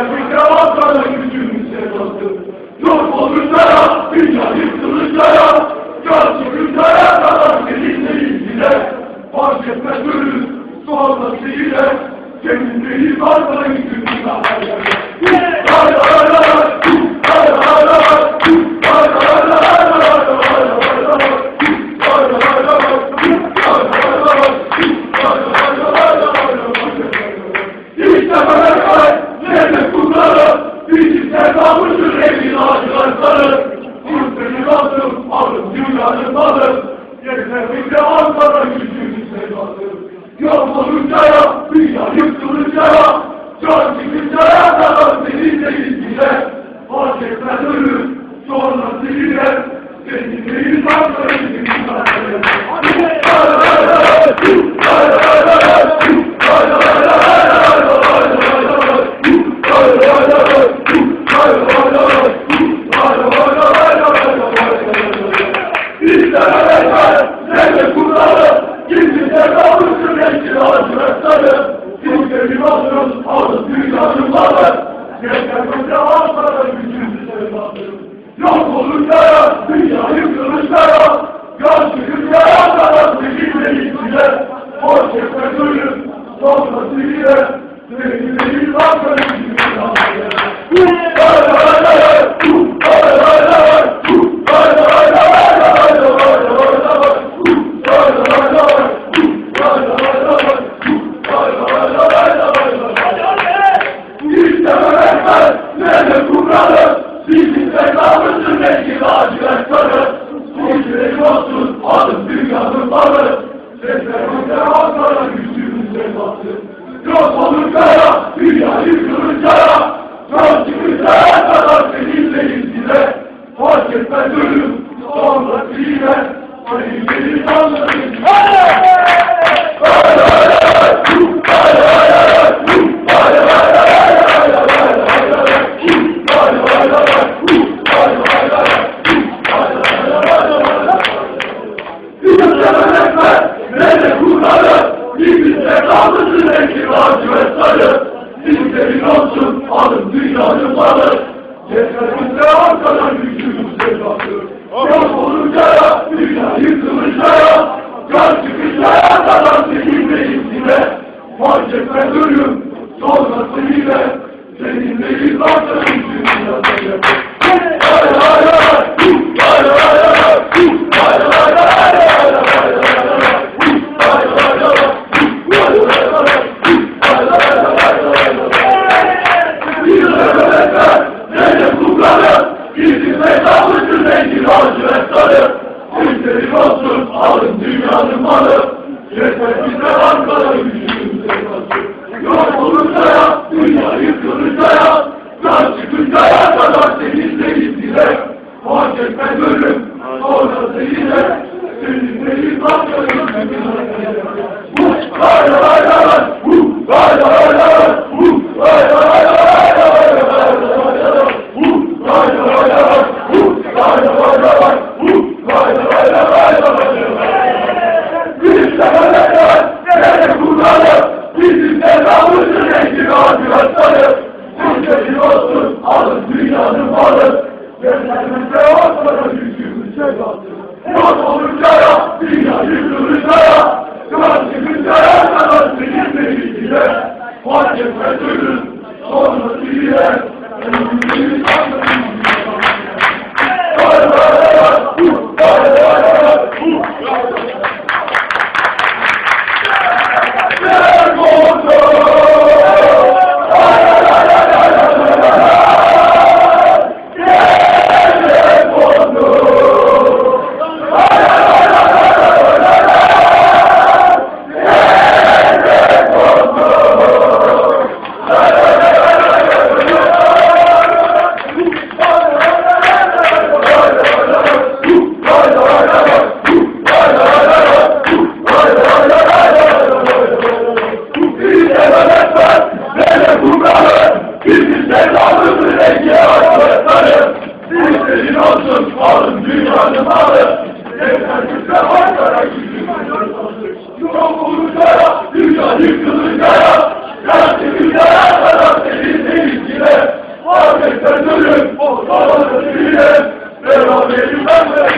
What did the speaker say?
Ankara gücümüz sevdası. Yok olursa dünya yıkılırsa Can çıkınca kadar seninle ilgile Fark etmez ölür sonrasıyla Kendindeyiz Ankara gücümüz Hay hay hay Hay Yok olunca ya, dünya yıkılınca ya, can çıkınca ya kadar seninle ilgile. Fark etmez ölür, sonrası ile, senin değil Ankara eski acıratları. Kimse olsun, alın dünyanın malı. Yeter bize Ankara gücümüz sevdası. Yok olunca ya, dünya dünyanın bizimle kalmışsın eski lacivert Sizlerin olsun, alın dünyanın malı. Yeterimize Ankara gücümüz sevdası. Yok olunca ya, dünya yıkılınca ya, can çıkınca ya kadar seninle ilgile. Fark etmez ölüm, sonrası ile, seninleyiz Ankara gücümüz sevdası. Lacivertleri. Sizlerin olsun, alın dünyanın malı. Yeter bize Ankara gücümüz sevdası. Yok olursa olsun alın dünyanın malı bize Ankara olunca ya, dünya yıkılınca ya kadar seninle ilgile ölüm, o dağları bile, beraberim ben de